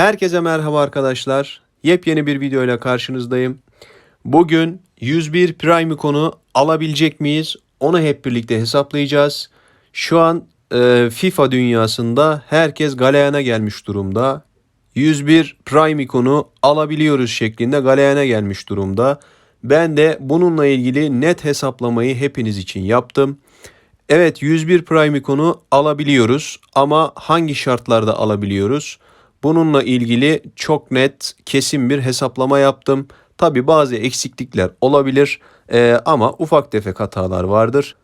Herkese merhaba arkadaşlar. Yepyeni bir video ile karşınızdayım. Bugün 101 Prime ikonu alabilecek miyiz? Onu hep birlikte hesaplayacağız. Şu an e, FIFA dünyasında herkes galeyana gelmiş durumda. 101 Prime ikonu alabiliyoruz şeklinde galeyana gelmiş durumda. Ben de bununla ilgili net hesaplamayı hepiniz için yaptım. Evet 101 Prime ikonu alabiliyoruz ama hangi şartlarda alabiliyoruz? Bununla ilgili çok net kesin bir hesaplama yaptım. Tabi bazı eksiklikler olabilir eee, ama ufak tefek hatalar vardır.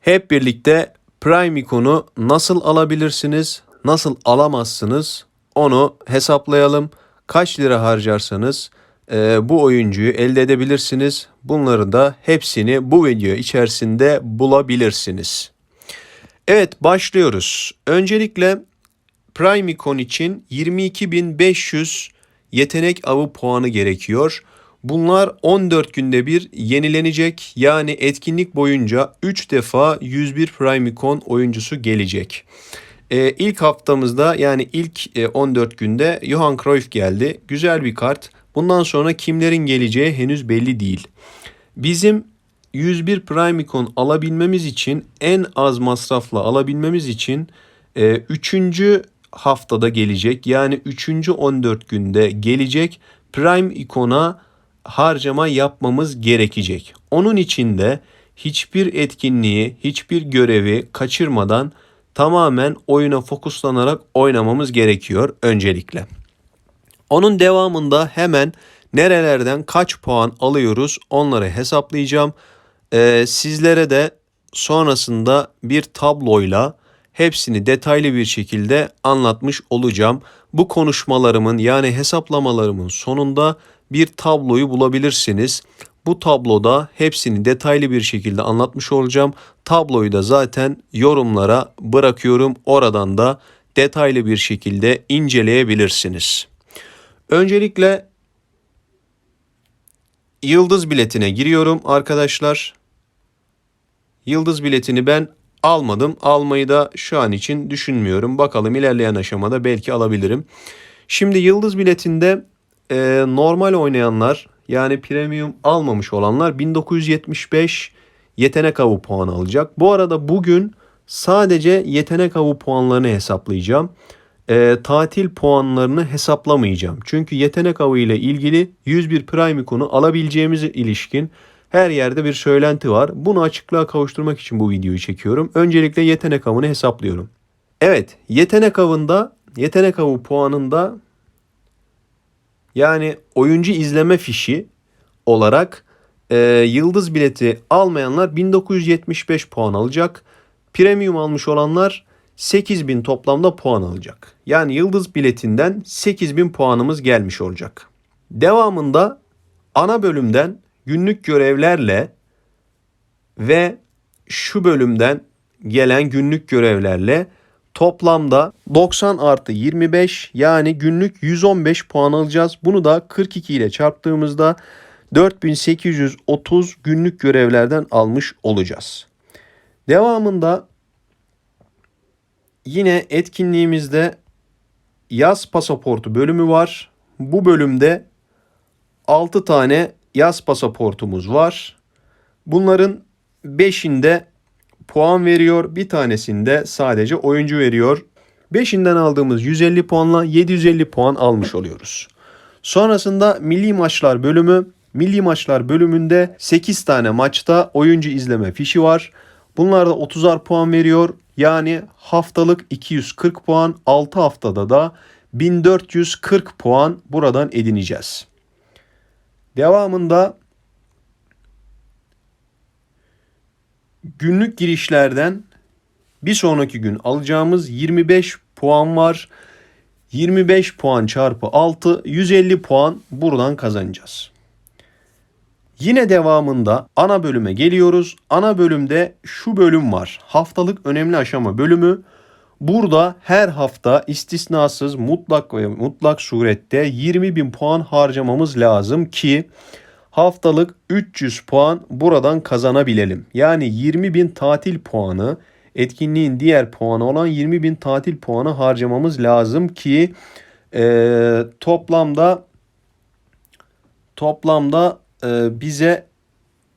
Hep birlikte Prime ikonu nasıl alabilirsiniz, nasıl alamazsınız onu hesaplayalım. Kaç lira harcarsanız eee, bu oyuncuyu elde edebilirsiniz. Bunları da hepsini bu video içerisinde bulabilirsiniz. Evet başlıyoruz. Öncelikle Prime Icon için 22.500 yetenek avı puanı gerekiyor. Bunlar 14 günde bir yenilenecek. Yani etkinlik boyunca 3 defa 101 Prime Icon oyuncusu gelecek. Ee, ilk haftamızda yani ilk e, 14 günde Johan Cruyff geldi. Güzel bir kart. Bundan sonra kimlerin geleceği henüz belli değil. Bizim 101 Prime Icon alabilmemiz için en az masrafla alabilmemiz için 3. haftada gelecek yani 3. 14 günde gelecek Prime Icon'a harcama yapmamız gerekecek. Onun için de hiçbir etkinliği, hiçbir görevi kaçırmadan tamamen oyuna fokuslanarak oynamamız gerekiyor öncelikle. Onun devamında hemen nerelerden kaç puan alıyoruz onları hesaplayacağım. Ee, sizlere de sonrasında bir tabloyla hepsini detaylı bir şekilde anlatmış olacağım. Bu konuşmalarımın yani hesaplamalarımın sonunda bir tabloyu bulabilirsiniz. Bu tabloda hepsini detaylı bir şekilde anlatmış olacağım. Tabloyu da zaten yorumlara bırakıyorum. Oradan da detaylı bir şekilde inceleyebilirsiniz. Öncelikle yıldız biletine giriyorum arkadaşlar. Yıldız biletini ben almadım. Almayı da şu an için düşünmüyorum. Bakalım ilerleyen aşamada belki alabilirim. Şimdi yıldız biletinde e, normal oynayanlar yani premium almamış olanlar 1975 yetenek avı puanı alacak. Bu arada bugün sadece yetenek avı puanlarını hesaplayacağım. E, tatil puanlarını hesaplamayacağım. Çünkü yetenek avı ile ilgili 101 Prime ikonu alabileceğimize ilişkin her yerde bir söylenti var. Bunu açıklığa kavuşturmak için bu videoyu çekiyorum. Öncelikle yetenek avını hesaplıyorum. Evet, yetenek avında, yetenek avı puanında yani oyuncu izleme fişi olarak e, yıldız bileti almayanlar 1975 puan alacak. Premium almış olanlar 8000 toplamda puan alacak. Yani yıldız biletinden 8000 puanımız gelmiş olacak. Devamında ana bölümden günlük görevlerle ve şu bölümden gelen günlük görevlerle toplamda 90 artı 25 yani günlük 115 puan alacağız. Bunu da 42 ile çarptığımızda 4830 günlük görevlerden almış olacağız. Devamında yine etkinliğimizde yaz pasaportu bölümü var. Bu bölümde 6 tane yaz pasaportumuz var. Bunların 5'inde puan veriyor. Bir tanesinde sadece oyuncu veriyor. 5'inden aldığımız 150 puanla 750 puan almış oluyoruz. Sonrasında milli maçlar bölümü. Milli maçlar bölümünde 8 tane maçta oyuncu izleme fişi var. Bunlar da 30'ar puan veriyor. Yani haftalık 240 puan, 6 haftada da 1440 puan buradan edineceğiz. Devamında günlük girişlerden bir sonraki gün alacağımız 25 puan var. 25 puan çarpı 6 150 puan buradan kazanacağız. Yine devamında ana bölüme geliyoruz. Ana bölümde şu bölüm var. Haftalık önemli aşama bölümü. Burada her hafta istisnasız mutlak ve mutlak surette 20 bin puan harcamamız lazım ki haftalık 300 puan buradan kazanabilelim. Yani 20 bin tatil puanı etkinliğin diğer puanı olan 20 bin tatil puanı harcamamız lazım ki Ee, toplamda toplamda e, bize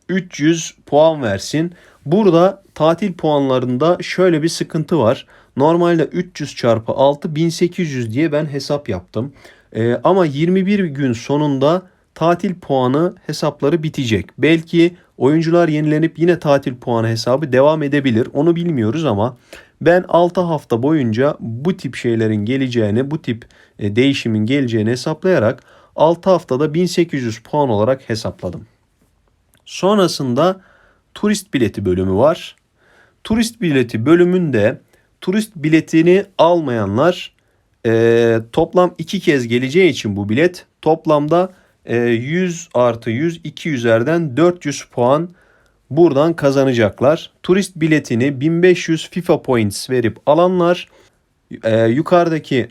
300 puan versin. Burada tatil puanlarında şöyle bir sıkıntı var. Normalde 300 çarpı 6 1800 diye ben hesap yaptım. Ee, ama 21 gün sonunda tatil puanı hesapları bitecek. Belki oyuncular yenilenip yine tatil puanı hesabı devam edebilir. Onu bilmiyoruz ama ben 6 hafta boyunca bu tip şeylerin geleceğini, bu tip e, değişimin geleceğini hesaplayarak 6 haftada 1800 puan olarak hesapladım. Sonrasında turist bileti bölümü var. Turist bileti bölümünde turist biletini almayanlar e, toplam iki kez geleceği için bu bilet toplamda e, 100 artı 100 200'lerden 400 puan buradan kazanacaklar. Turist biletini 1500 FIFA points verip alanlar e, yukarıdaki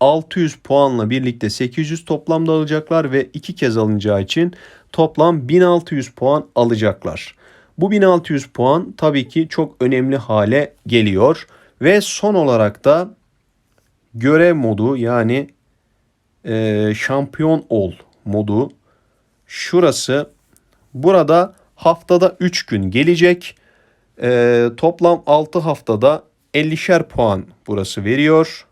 600 puanla birlikte 800 toplamda alacaklar ve iki kez alınacağı için toplam 1600 puan alacaklar. Bu 1600 puan tabii ki çok önemli hale geliyor ve son olarak da görev modu yani e, şampiyon ol modu şurası burada haftada 3 gün gelecek. E, toplam 6 haftada 50'şer puan burası veriyor.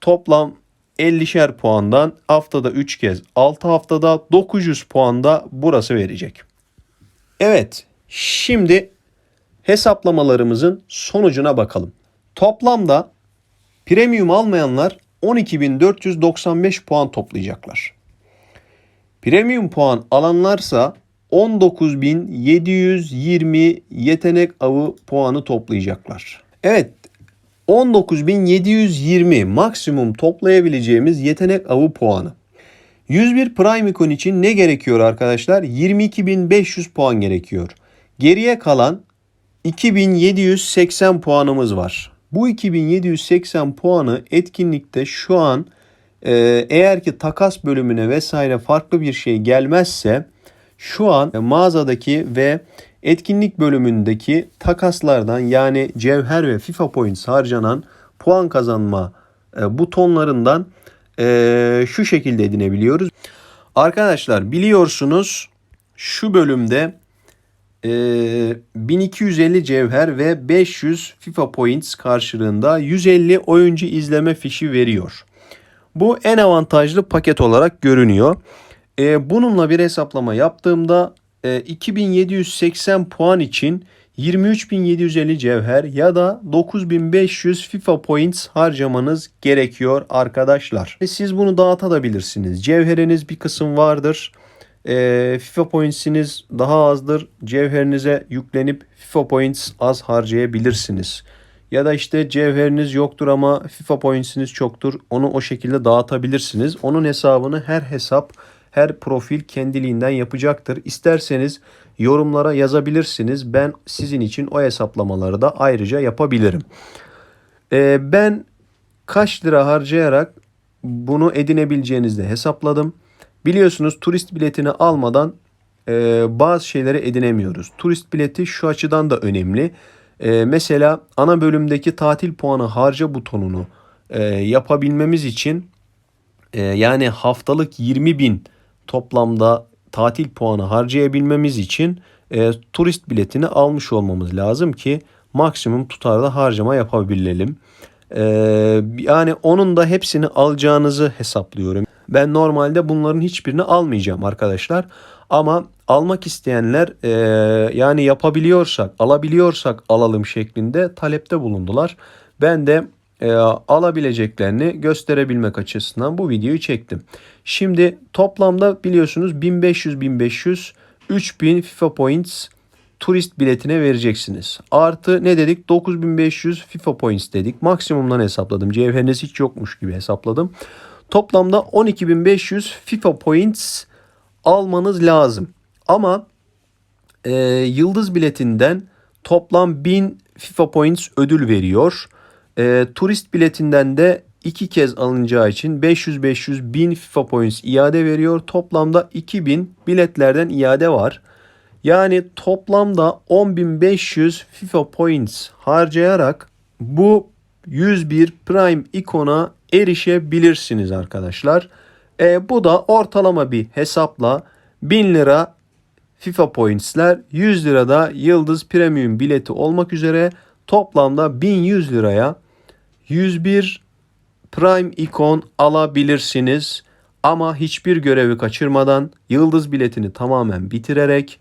Toplam 50'şer puandan haftada 3 kez 6 haftada 900 puanda burası verecek. Evet şimdi hesaplamalarımızın sonucuna bakalım. Toplamda premium almayanlar 12.495 puan toplayacaklar. Premium puan alanlarsa 19.720 yetenek avı puanı toplayacaklar. Evet 19.720 maksimum toplayabileceğimiz yetenek avı puanı. 101 Prime Icon için ne gerekiyor arkadaşlar? 22.500 puan gerekiyor. Geriye kalan 2780 puanımız var. Bu 2780 puanı etkinlikte şu an e, eğer ki takas bölümüne vesaire farklı bir şey gelmezse şu an mağazadaki ve etkinlik bölümündeki takaslardan yani cevher ve FIFA points harcanan puan kazanma e, butonlarından e, şu şekilde edinebiliyoruz. Arkadaşlar biliyorsunuz şu bölümde e, 1250 cevher ve 500 FIFA points karşılığında 150 oyuncu izleme fişi veriyor. Bu en avantajlı paket olarak görünüyor. E, bununla bir hesaplama yaptığımda e, 2780 puan için 23.750 cevher ya da 9.500 FIFA points harcamanız gerekiyor arkadaşlar. Ve siz bunu dağıtabilirsiniz. Cevheriniz bir kısım vardır. E, FIFA points'iniz daha azdır. Cevherinize yüklenip FIFA points az harcayabilirsiniz. Ya da işte cevheriniz yoktur ama FIFA points'iniz çoktur. Onu o şekilde dağıtabilirsiniz. Onun hesabını her hesap her profil kendiliğinden yapacaktır. İsterseniz yorumlara yazabilirsiniz. Ben sizin için o hesaplamaları da ayrıca yapabilirim. Ee, ben kaç lira harcayarak bunu edinebileceğinizi de hesapladım. Biliyorsunuz turist biletini almadan e, bazı şeyleri edinemiyoruz. Turist bileti şu açıdan da önemli. E, mesela ana bölümdeki tatil puanı harca butonunu e, yapabilmemiz için e, yani haftalık 20 bin toplamda tatil puanı harcayabilmemiz için e, turist biletini almış olmamız lazım ki maksimum tutarda harcama yapabilelim. E, yani onun da hepsini alacağınızı hesaplıyorum. Ben normalde bunların hiçbirini almayacağım arkadaşlar. Ama almak isteyenler e, yani yapabiliyorsak, alabiliyorsak alalım şeklinde talepte bulundular. Ben de e, alabileceklerini gösterebilmek açısından bu videoyu çektim. Şimdi toplamda biliyorsunuz 1500-1500 3000 FIFA Points turist biletine vereceksiniz. Artı ne dedik? 9500 FIFA Points dedik. Maksimumdan hesapladım. Cevheriniz hiç yokmuş gibi hesapladım. Toplamda 12500 FIFA Points almanız lazım. Ama e, yıldız biletinden toplam 1000 FIFA Points ödül veriyor. E, turist biletinden de iki kez alınacağı için 500-500 bin FIFA Points iade veriyor. Toplamda 2000 biletlerden iade var. Yani toplamda 10.500 FIFA Points harcayarak bu 101 Prime ikona erişebilirsiniz arkadaşlar. E, bu da ortalama bir hesapla 1000 lira FIFA Points'ler 100 lirada Yıldız Premium bileti olmak üzere toplamda 1100 liraya 101 Prime ikon alabilirsiniz. Ama hiçbir görevi kaçırmadan yıldız biletini tamamen bitirerek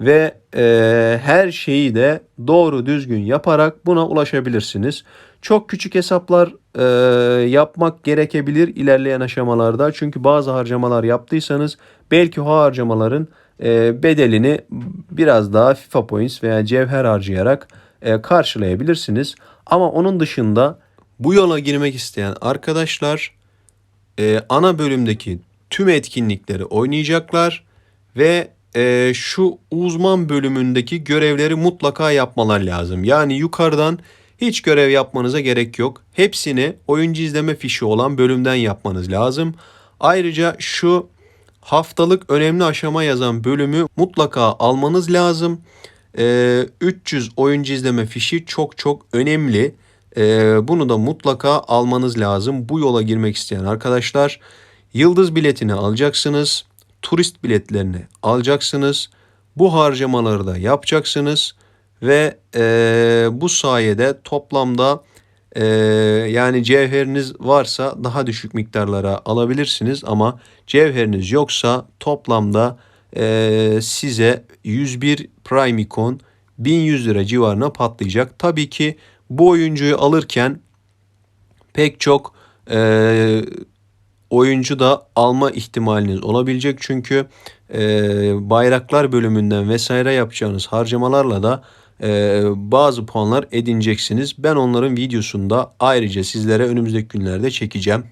ve e, her şeyi de doğru düzgün yaparak buna ulaşabilirsiniz. Çok küçük hesaplar e, yapmak gerekebilir ilerleyen aşamalarda. Çünkü bazı harcamalar yaptıysanız belki o harcamaların e, bedelini biraz daha FIFA Points veya cevher harcayarak e, karşılayabilirsiniz. Ama onun dışında bu yola girmek isteyen arkadaşlar e, ana bölümdeki tüm etkinlikleri oynayacaklar ve e, şu uzman bölümündeki görevleri mutlaka yapmalar lazım. Yani yukarıdan hiç görev yapmanıza gerek yok. Hepsini oyuncu izleme fişi olan bölümden yapmanız lazım. Ayrıca şu haftalık önemli aşama yazan bölümü mutlaka almanız lazım. E, 300 oyuncu izleme fişi çok çok önemli. Ee, bunu da mutlaka almanız lazım. Bu yola girmek isteyen arkadaşlar yıldız biletini alacaksınız. Turist biletlerini alacaksınız. Bu harcamaları da yapacaksınız. Ve e, bu sayede toplamda e, yani cevheriniz varsa daha düşük miktarlara alabilirsiniz. Ama cevheriniz yoksa toplamda e, size 101 Prime Icon 1100 lira civarına patlayacak. Tabii ki bu oyuncuyu alırken pek çok e, oyuncu da alma ihtimaliniz olabilecek. Çünkü e, bayraklar bölümünden vesaire yapacağınız harcamalarla da e, bazı puanlar edineceksiniz. Ben onların videosunda ayrıca sizlere önümüzdeki günlerde çekeceğim.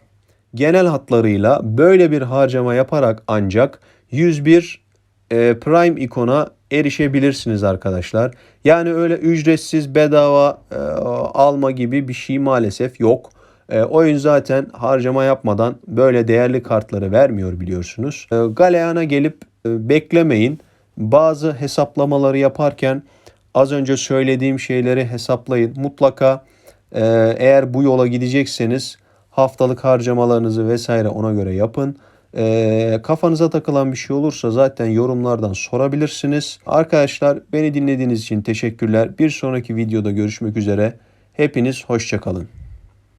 Genel hatlarıyla böyle bir harcama yaparak ancak 101 e, Prime ikona erişebilirsiniz arkadaşlar. Yani öyle ücretsiz bedava e, alma gibi bir şey maalesef yok. E, oyun zaten harcama yapmadan böyle değerli kartları vermiyor biliyorsunuz. E, Galean'a gelip e, beklemeyin. Bazı hesaplamaları yaparken az önce söylediğim şeyleri hesaplayın. Mutlaka e, eğer bu yola gidecekseniz haftalık harcamalarınızı vesaire ona göre yapın. E, kafanıza takılan bir şey olursa zaten yorumlardan sorabilirsiniz. Arkadaşlar beni dinlediğiniz için teşekkürler. Bir sonraki videoda görüşmek üzere. Hepiniz hoşçakalın.